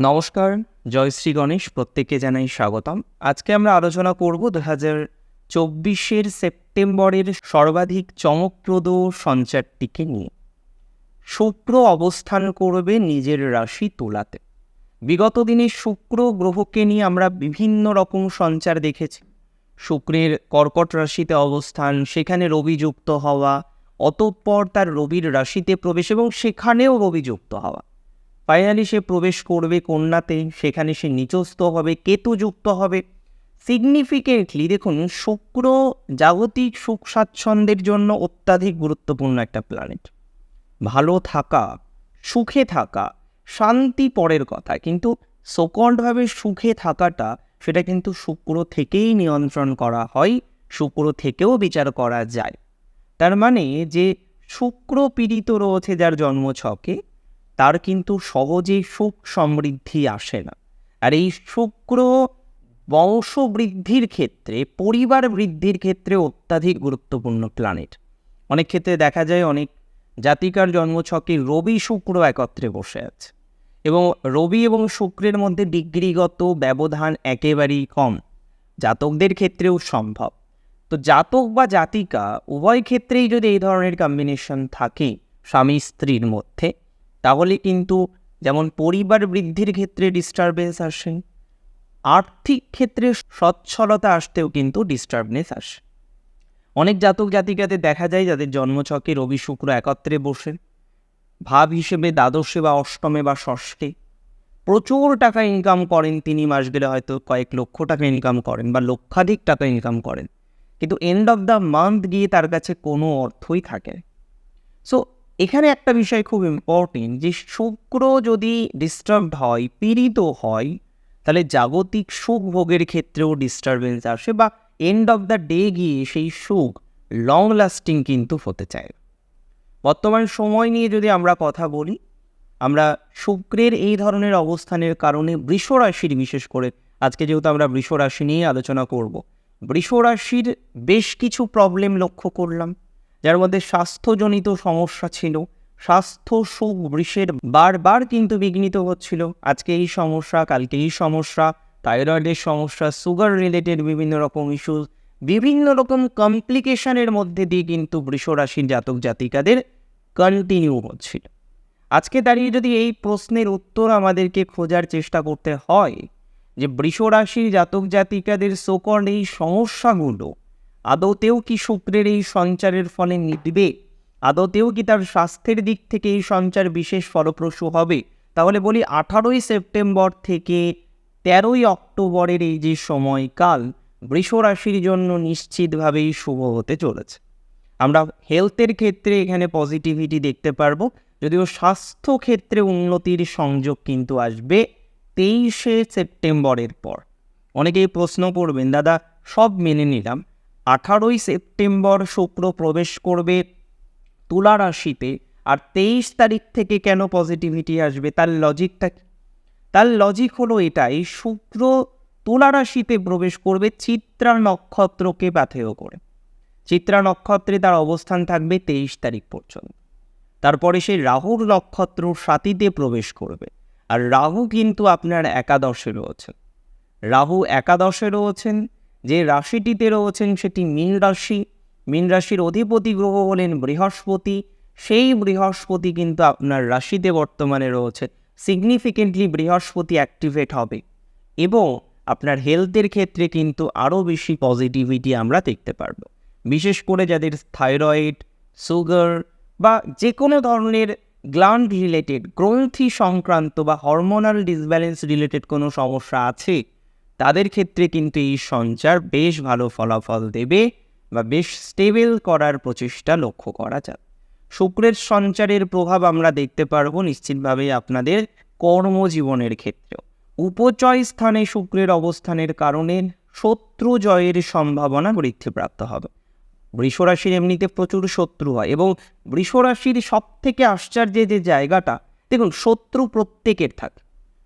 নমস্কার, জয় শ্রী গণেশ, প্রত্যেককে জানাই স্বাগতম। আজকে আমরা আলোচনা করব দু হাজার চব্বিশের সেপ্টেম্বরের সর্বাধিক চমকপ্রদ সঞ্চারটিকে নিয়ে। শুক্র অবস্থান করবে নিজের রাশি তোলাতে। বিগত দিনে শুক্র গ্রহকে নিয়ে আমরা বিভিন্ন রকম সঞ্চার দেখেছি। শুক্রের কর্কট রাশিতে অবস্থান, সেখানে রবি যুক্ত হওয়া, অতঃপর তার রবির রাশিতে প্রবেশ এবং সেখানেও রবি যুক্ত হওয়া। ফাইনালি সে প্রবেশ করবে কন্যাতে, সেখানে সে নিচস্থ হবে কেতু যুক্ত হবে। সিগনিফিকেন্টলি দেখুন, শুক্র জাগতিক সুখ স্বাচ্ছন্দ্যের জন্য অত্যাধিক গুরুত্বপূর্ণ একটা প্ল্যানেট ভালো থাকা, সুখে থাকা, শান্তি পরের কথা। কিন্তু সোকল্ডভাবে সুখে থাকাটা, সেটা কিন্তু শুক্র থেকেই নিয়ন্ত্রণ করা হয়, শুক্র থেকেও বিচার করা যায়। তার মানে যে শুক্র পীড়িত রয়েছে যার জন্মছকে তার কিন্তু সহজে সুখ সমৃদ্ধি আসে না। আর এই শুক্র বংশবৃদ্ধির ক্ষেত্রে, পরিবার বৃদ্ধির ক্ষেত্রে অত্যাধিক গুরুত্বপূর্ণ প্ল্যানেট অনেক ক্ষেত্রে দেখা যায় অনেক জাতিকার জন্মছকে রবি শুক্র একত্রে বসে আছে। এবং রবি এবং শুক্রের মধ্যে ডিগ্রিগত ব্যবধান একেবারেই কম। জাতকদের ক্ষেত্রেও সম্ভব। তো জাতক বা জাতিকা উভয় ক্ষেত্রেই যদি এই ধরনের কম্বিনেশন থাকে স্বামী স্ত্রীর মধ্যে তাহলে কিন্তু যেমন পরিবার বৃদ্ধির ক্ষেত্রে ডিস্টারবেন্স আসে, আর্থিক ক্ষেত্রে সচ্ছলতা আসতেও কিন্তু ডিস্টারবেন্স আসে। অনেক জাতক জাতিকাতে দেখা যায় যাদের জন্মছকে রবি শুক্র একত্রে বসে, ভাব হিসেবে দ্বাদশে বা অষ্টমে বা ষষ্ঠে প্রচুর টাকা ইনকাম করেন, তিনি মাস গেলে হয়তো কয়েক লক্ষ টাকা ইনকাম করেন বা লক্ষাধিক টাকা ইনকাম করেন। কিন্তু এন্ড অফ দ্য মান্থ গিয়ে তার কাছে কোনো অর্থই থাকে সো এখানে একটা বিষয় খুব ইম্পর্টেন্ট যে শুক্র যদি ডিস্টার্বড হয়, পীড়িত হয়, তাহলে জাগতিক সুখ ভোগের ক্ষেত্রেও ডিস্টারবেন্স আসে বা এন্ড অফ দ্য ডে গিয়ে সেই সুখ লং লাস্টিং কিন্তু হতে চায়। বর্তমান সময় নিয়ে যদি আমরা কথা বলি, আমরা শুক্রের এই ধরনের অবস্থানের কারণে বৃষ রাশির বিশেষ করে, আজকে যেহেতু আমরা বৃষ রাশি নিয়ে আলোচনা করব, বৃষ রাশির বেশ কিছু প্রবলেম লক্ষ্য করলাম। যার মধ্যে স্বাস্থ্যজনিত সমস্যা ছিল, স্বাস্থ্য সুখ বৃষের বারবার কিন্তু বিঘ্নিত হচ্ছিল। আজকে এই সমস্যা, কালকে এই সমস্যা, থাইরয়েডের সমস্যা, সুগার রিলেটেড বিভিন্ন রকম ইস্যুস বিভিন্ন রকম কমপ্লিকেশনের মধ্যে দিয়ে কিন্তু বৃষ রাশির জাতক জাতিকাদের কন্টিনিউ হচ্ছিল। আজকে দাঁড়িয়ে যদি এই প্রশ্নের উত্তর আমাদেরকে খোঁজার চেষ্টা করতে হয়, যে বৃষ রাশির জাতক জাতিকাদের সোকন এই সমস্যাগুলো আদতেও কি শুক্রের এই সঞ্চারের ফলে নিবে আদতেও কি তার স্বাস্থ্যের দিক থেকে এই সঞ্চার বিশেষ ফলপ্রসূ হবে? তাহলে বলি আঠারোই সেপ্টেম্বর থেকে তেরোই অক্টোবরের এই যে সময়কাল, বৃষ রাশির জন্য নিশ্চিতভাবেই শুভ হতে চলেছে। আমরা হেলথের ক্ষেত্রে এখানে পজিটিভিটি দেখতে পারব। যদিও স্বাস্থ্য ক্ষেত্রে উন্নতির সংযোগ কিন্তু আসবে তেইশে সেপ্টেম্বরের পর। অনেকেই প্রশ্ন করবেন, দাদা, সব মেনে নিলাম। আঠারোই সেপ্টেম্বর শুক্র প্রবেশ করবে তুলা রাশিতে। আর তেইশ তারিখ থেকে কেন পজিটিভিটি আসবে? তার লজিকটা তার লজিক হলো এটাই, শুক্র তুলা রাশিতে প্রবেশ করবে চিত্রা নক্ষত্রকে পাথেয় করে। চিত্রা নক্ষত্রে তার অবস্থান থাকবে তেইশ তারিখ পর্যন্ত। তারপরে সে রাহুর নক্ষত্র সাতিতে প্রবেশ করবে। আর রাহু কিন্তু আপনার একাদশে রয়েছেন। রাহু একাদশে রয়েছেন যে রাশিটিতে রয়েছেন সেটি মীন রাশি। মীন রাশির অধিপতি গ্রহ হলেন বৃহস্পতি। সেই বৃহস্পতি কিন্তু আপনার রাশিতে বর্তমানে রয়েছে। সিগনিফিকেন্টলি বৃহস্পতি অ্যাক্টিভেট হবে। এবং আপনার হেলথের ক্ষেত্রে কিন্তু আরও বেশি পজিটিভিটি আমরা দেখতে পারব। বিশেষ করে যাদের থাইরয়েড সুগার বা যে কোনো ধরনের গ্ল্যান্ড রিলেটেড গ্রন্থি সংক্রান্ত বা হরমোনাল ডিসব্যালেন্স রিলেটেড কোনো সমস্যা আছে তাদের ক্ষেত্রে কিন্তু এই সঞ্চার বেশ ভালো ফলাফল দেবে বা বেশ স্টেবল করার প্রচেষ্টা লক্ষ্য করা যায় শুক্রের সঞ্চারের প্রভাব আমরা দেখতে পারব নিশ্চিতভাবে আপনাদের কর্মজীবনের ক্ষেত্রেও। উপচয় স্থানে শুক্রের অবস্থানের কারণে শত্রু জয়ের সম্ভাবনা বৃদ্ধিপ্রাপ্ত হবে। বৃষরাশির এমনিতে প্রচুর শত্রু হয় এবং বৃষরাশির সব থেকে আশ্চর্যের যে জায়গাটা, দেখুন শত্রু প্রত্যেকের থাকে।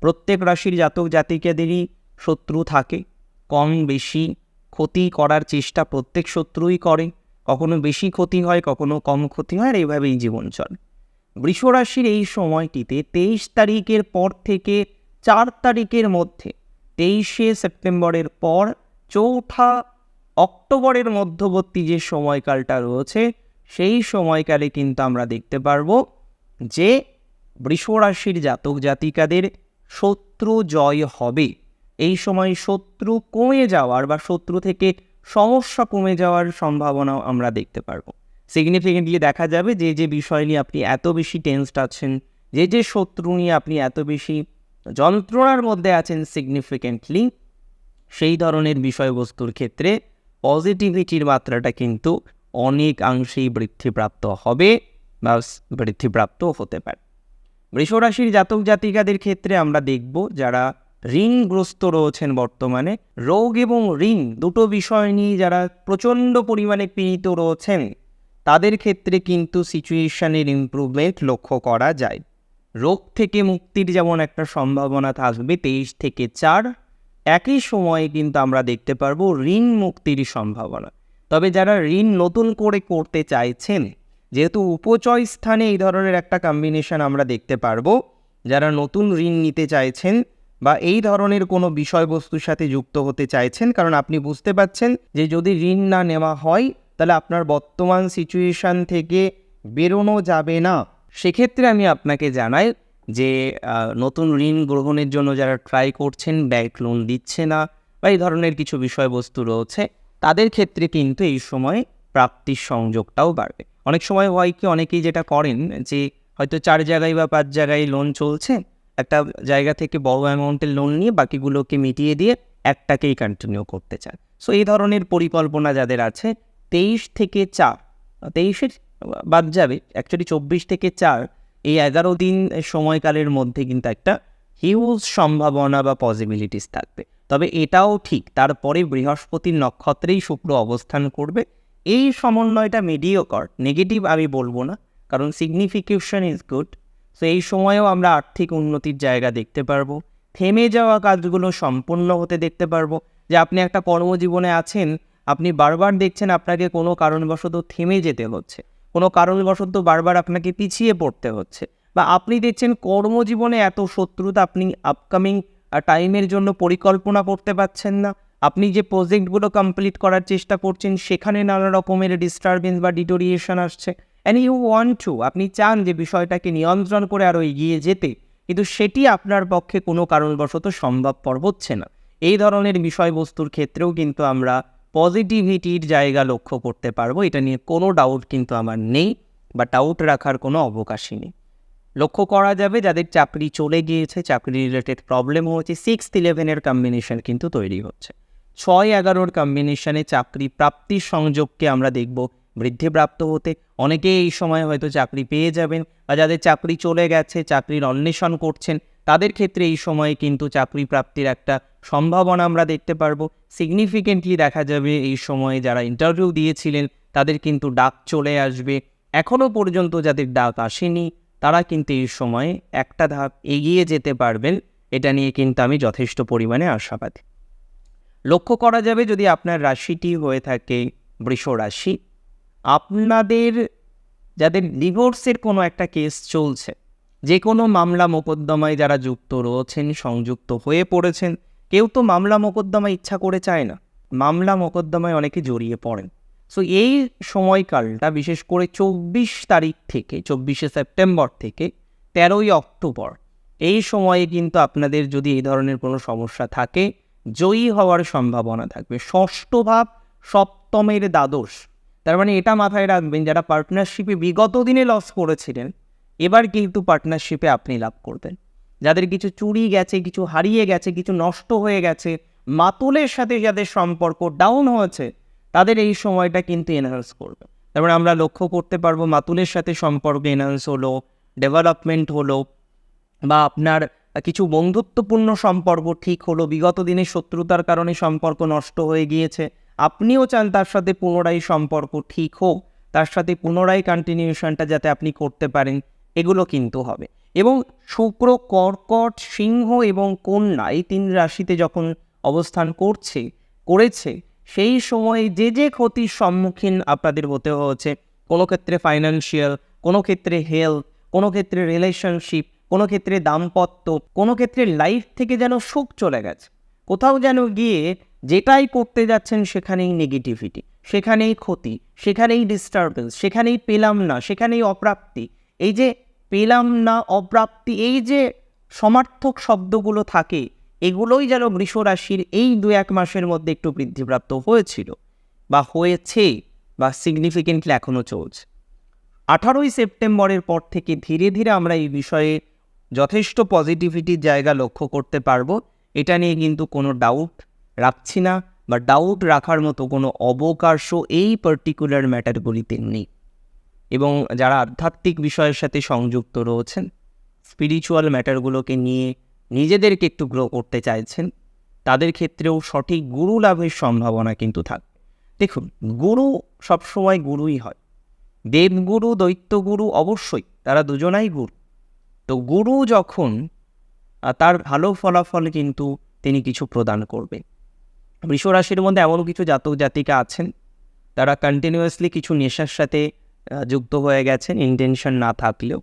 প্রত্যেক রাশির জাতক জাতিকাদেরই শত্রু থাকে। কম বেশি ক্ষতি করার চেষ্টা প্রত্যেক শত্রুই করে। কখনো বেশি ক্ষতি হয়, কখনো কম ক্ষতি হয়, আর এইভাবেই জীবন চলে। বৃষরাশির এই সময়টিতে তেইশ তারিখের পর থেকে চার তারিখের মধ্যে, তেইশে সেপ্টেম্বরের পর চৌঠা অক্টোবরের মধ্যবর্তী যে সময়কালটা রয়েছে, সেই সময়কালে কিন্তু আমরা দেখতে পারব যে বৃষরাশির জাতক জাতিকাদের শত্রু জয় হবে। এই সময় শত্রু কমে যাওয়ার বা শত্রু থেকে সমস্যা কমে যাওয়ার সম্ভাবনাও আমরা দেখতে পারব। সিগনিফিকেন্টলি দেখা যাবে যে যে বিষয় নিয়ে আপনি এত বেশি টেন্সড আছেন, যে যে শত্রু নিয়ে আপনি এত বেশি যন্ত্রণার মধ্যে আছেন সিগনিফিকেন্টলি সেই ধরনের বিষয়বস্তুর ক্ষেত্রে পজিটিভিটির মাত্রাটা কিন্তু অনেকাংশেই বৃদ্ধিপ্রাপ্ত হবে বা বৃদ্ধিপ্রাপ্ত হতে পারে। বৃষরাশির জাতক জাতিকাদের ক্ষেত্রে আমরা দেখব যারা ঋণগ্রস্ত রয়েছেন বর্তমানে। রোগ এবং ঋণ দুটো বিষয় নিয়ে যারা প্রচণ্ড পরিমাণে পীড়িত রয়েছেন, তাদের ক্ষেত্রে কিন্তু সিচুয়েশনের ইমপ্রুভমেন্ট লক্ষ্য করা যায়। রোগ থেকে মুক্তির যেমন একটা সম্ভাবনা থাকবে, তেইশ থেকে চার, একই সময়ে কিন্তু আমরা দেখতে পারব ঋণ মুক্তির সম্ভাবনা। তবে যারা ঋণ নতুন করে করতে চাইছেন, যেহেতু উপচয় স্থানে এই ধরনের একটা কম্বিনেশন আমরা দেখতে পারব, যারা নতুন ঋণ নিতে চাইছেন বা এই ধরনের কোনো বিষয়বস্তুর সাথে যুক্ত হতে চাইছেন, কারণ আপনি বুঝতে পাচ্ছেন যে যদি ঋণ না নেওয়া হয়, তাহলে আপনার বর্তমান সিচুয়েশান থেকে বেরোনো যাবে না। সেক্ষেত্রে আমি আপনাকে জানাই যে নতুন ঋণ গ্রহণের জন্য যারা ট্রাই করছেন ব্যাংক লোন দিচ্ছে না বা এই ধরনের কিছু বিষয়বস্তু রয়েছে, তাদের ক্ষেত্রে কিন্তু এই সময় প্রাপ্তির সংযোগটাও বাড়বে। অনেক সময় হয় কি, অনেকেই যেটা করেন যে হয়তো চার জায়গায় বা পাঁচ জায়গায় লোন চলছে একটা জায়গা থেকে বড় অ্যামাউন্টের লোন নিয়ে বাকিগুলোকে মিটিয়ে দিয়ে একটাকেই কন্টিনিউ করতে চান সো এই ধরনের পরিকল্পনা যাদের আছে, তেইশ থেকে চার, তেইশের বাদ যাবে অ্যাকচুয়ালি চব্বিশ থেকে চার, এই এগারো দিন সময়কালের মধ্যে কিন্তু একটা হিউজ সম্ভাবনা বা পসিবিলিটিস থাকবে। তবে এটাও ঠিক, তারপরে বৃহস্পতির নক্ষত্রেই শুক্র অবস্থান করবে। এই সমন্বয়টা মেডিওকর নেগেটিভ আমি বলব না, কারণ সিগনিফিকেশন ইজ গুড সো এই সময়েও আমরা আর্থিক উন্নতির জায়গা দেখতে পারব। থেমে যাওয়া কাজগুলো সম্পূর্ণ হতে দেখতে পারব। যে আপনি একটা কর্মজীবনে আছেন, আপনি বারবার দেখছেন আপনাকে কোনো কারণবশত থেমে যেতে হচ্ছে। কোনো কারণবশত বারবার আপনাকে পিছিয়ে পড়তে হচ্ছে। বা আপনি দেখছেন কর্মজীবনে এত শত্রুতা আপনি আপকামিং টাইমের জন্য পরিকল্পনা করতে পারছেন না। আপনি যে প্রজেক্টগুলো কমপ্লিট করার চেষ্টা করছেন, সেখানে নানা রকমের ডিস্টারবেন্স বা ডিটোরিয়েশন আসছে। অ্যান্ড ইউ ওয়ান্ট টু আপনি চান যে বিষয়টাকে নিয়ন্ত্রণ করে আরও এগিয়ে যেতে, কিন্তু সেটি আপনার পক্ষে কোনো কারণবশত সম্ভবপর হচ্ছে না। এই ধরনের বিষয়বস্তুর ক্ষেত্রেও কিন্তু আমরা পজিটিভিটির জায়গা লক্ষ্য করতে পারব, এটা নিয়ে কোনো ডাউট কিন্তু আমার নেই, বা ডাউট রাখার কোনো অবকাশই নেই। লক্ষ্য করা যাবে যাদের চাকরি চলে গিয়েছে চাকরি রিলেটেড প্রবলেম হয়েছে সিক্সথ ইলেভেনের কম্বিনেশন কিন্তু তৈরি হচ্ছে। ছয় এগারোর কম্বিনেশনে চাকরি প্রাপ্তির সংযোগকে আমরা দেখব বৃদ্ধিপ্রাপ্ত হতে অনেকে এই সময় হয়তো চাকরি পেয়ে যাবেন বা যাদের চাকরি চলে গেছে, চাকরির অন্বেষণ করছেন, তাদের ক্ষেত্রে এই সময়ে কিন্তু চাকরি প্রাপ্তির একটা সম্ভাবনা আমরা দেখতে পারব। সিগনিফিকেন্টলি দেখা যাবে এই সময়ে যারা ইন্টারভিউ দিয়েছিলেন, তাদের কিন্তু ডাক চলে আসবে। এখনও পর্যন্ত যাদের ডাক আসেনি, তারা কিন্তু এই সময়ে একটা ধাপ এগিয়ে যেতে পারবেন। এটা নিয়ে কিন্তু আমি যথেষ্ট পরিমাণে আশাবাদী। লক্ষ্য করা যাবে যদি আপনার রাশিটি হয়ে থাকে বৃষ রাশি আপনাদের যাদের ডিভোর্সের কোনো একটা কেস চলছে যে কোনো মামলা মোকদ্দমায় যারা যুক্ত রয়েছেন, সংযুক্ত হয়ে পড়েছেন, কেউ তো মামলা মোকদ্দমা ইচ্ছা করে চায় না। মামলা মোকদ্দমায় অনেকে জড়িয়ে পড়েন। সো এই সময়কালটা বিশেষ করে চব্বিশ তারিখ থেকে, চব্বিশে সেপ্টেম্বর থেকে তেরোই অক্টোবর, এই সময়ে কিন্তু আপনাদের যদি এই ধরনের কোনো সমস্যা থাকে, জয়ী হওয়ার সম্ভাবনা থাকবে। ষষ্ঠ ভাব সপ্তমের দ্বাদশ। তার মানে এটা মাথায় রাখবেন যারা পার্টনারশিপে বিগত দিনে লস করেছিলেন, এবার কিন্তু পার্টনারশিপে আপনি লাভ করবেন। যাদের কিছু চুরি গেছে, কিছু হারিয়ে গেছে, কিছু নষ্ট হয়ে গেছে, মাতুলের সাথে যাদের সম্পর্ক ডাউন হয়েছে, তাদের এই সময়টা কিন্তু এনহান্স করবে। তারপরে আমরা লক্ষ্য করতে পারব মাতুলের সাথে সম্পর্ক এনহান্স হলো ডেভেলপমেন্ট হলো, বা আপনার কিছু বন্ধুত্বপূর্ণ সম্পর্ক ঠিক হলো। বিগত দিনে শত্রুতার কারণে সম্পর্ক নষ্ট হয়ে গিয়েছে। আপনিও চান তার সাথে পুনরায় সম্পর্ক ঠিক হোক, তার সাথে পুনরায় কন্টিনিউশনটা যাতে আপনি করতে পারেন, এগুলো কিন্তু হবে। এবং শুক্র, কর্কট, সিংহ এবং কন্যা এই তিন রাশিতে যখন অবস্থান করছে, করেছে, সেই সময়ে যে যে ক্ষতির সম্মুখীন আপনাদের হতে হয়েছে, কোনো ক্ষেত্রে ফাইন্যান্সিয়াল কোনো ক্ষেত্রে হেলথ কোনো ক্ষেত্রে রিলেশনশিপ কোনো ক্ষেত্রে দাম্পত্য, কোনো ক্ষেত্রে লাইফ থেকে যেন সুখ চলে গেছে, কোথাও যেন গিয়ে যেটাই করতে যাচ্ছেন সেখানেই নেগেটিভিটি সেখানেই ক্ষতি, সেখানেই ডিস্টারবেন্স সেখানেই পেলাম না, সেখানেই অপ্রাপ্তি। এই যে পেলাম না, অপ্রাপ্তি, এই যে সমার্থক শব্দগুলো থাকে, এগুলোই যেন বৃষ রাশির এই দু এক মাসের মধ্যে একটু বৃদ্ধিপ্রাপ্ত হয়েছিল বা হয়েছে বা সিগনিফিকেন্টলি এখনও চলছে। আঠারোই সেপ্টেম্বরের পর থেকে ধীরে ধীরে আমরা এই বিষয়ে যথেষ্ট পজিটিভিটির জায়গা লক্ষ্য করতে পারব। এটা নিয়ে কিন্তু কোনো ডাউট রাখছি না বা ডাউট রাখার মতো কোনো অবকাশ এই পার্টিকুলার ম্যাটারগুলিতে নেই। এবং যারা আধ্যাত্মিক বিষয়ের সাথে সংযুক্ত রয়েছেন স্পিরিচুয়াল ম্যাটারগুলোকে নিয়ে নিজেদেরকে একটু গ্রো করতে চাইছেন, তাদের ক্ষেত্রেও সঠিক গুরু লাভের সম্ভাবনা কিন্তু থাকবে দেখুন, গুরু সবসময় গুরুই হয়। দেবগুরু, দৈত্যগুরু অবশ্যই, তারা দুজনাই গুরু। তো গুরু যখন তার ভালো ফলাফল কিন্তু তিনি কিছু প্রদান করবেন। বৃষ রাশির মধ্যে এমন কিছু জাতক জাতিকা আছেন, তারা কন্টিনিউয়াসলি কিছু নেশার সাথে যুক্ত হয়ে গেছেন ইন্টেনশন না থাকলেও।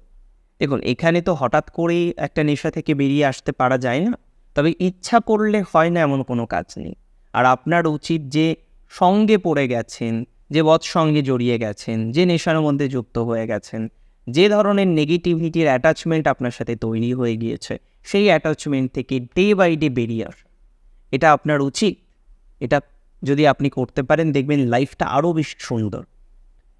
দেখুন, এখানে তো হঠাৎ করেই একটা নেশা থেকে বেরিয়ে আসতে পারা যায় না, তবে ইচ্ছা করলে হয় না এমন কোনো কাজ নেই। আর আপনার উচিত যে সঙ্গে পড়ে গেছেন, যে বৎ সঙ্গে জড়িয়ে গেছেন, যে নেশার মধ্যে যুক্ত হয়ে গেছেন, যে ধরনের নেগেটিভিটির অ্যাটাচমেন্ট আপনার সাথে তৈরি হয়ে গিয়েছে, সেই অ্যাটাচমেন্ট থেকে ডে বাই ডে বেরিয়ে আসা। এটা আপনার উচিত। এটা যদি আপনি করতে পারেন, দেখবেন লাইফটা আরও বেশি সুন্দর।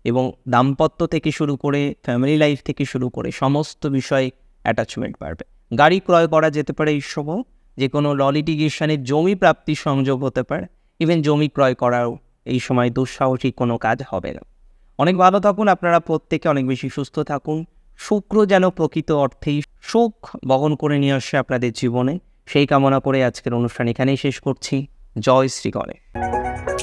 এবং দাম্পত্য থেকে শুরু করে ফ্যামিলি লাইফ থেকে শুরু করে সমস্ত বিষয়ে অ্যাটাচমেন্ট বাড়বে। গাড়ি ক্রয় করা যেতে পারে এই সময়, যে কোনো ল লিটিগেশনের জমি প্রাপ্তির সংযোগ হতে পারে। ইভেন জমি ক্রয় করাও এই সময় দুঃসাহসিক কোনো কাজ হবে না। অনেক ভালো থাকুন, আপনারা প্রত্যেকে অনেক বেশি সুস্থ থাকুন। শুক্র যেন প্রকৃত অর্থেই সুখ বহন করে নিয়ে আসে আপনাদের জীবনে। সেই কামনা করে আজকের অনুষ্ঠান এখানেই শেষ করছি। জয় শ্রী গণেশ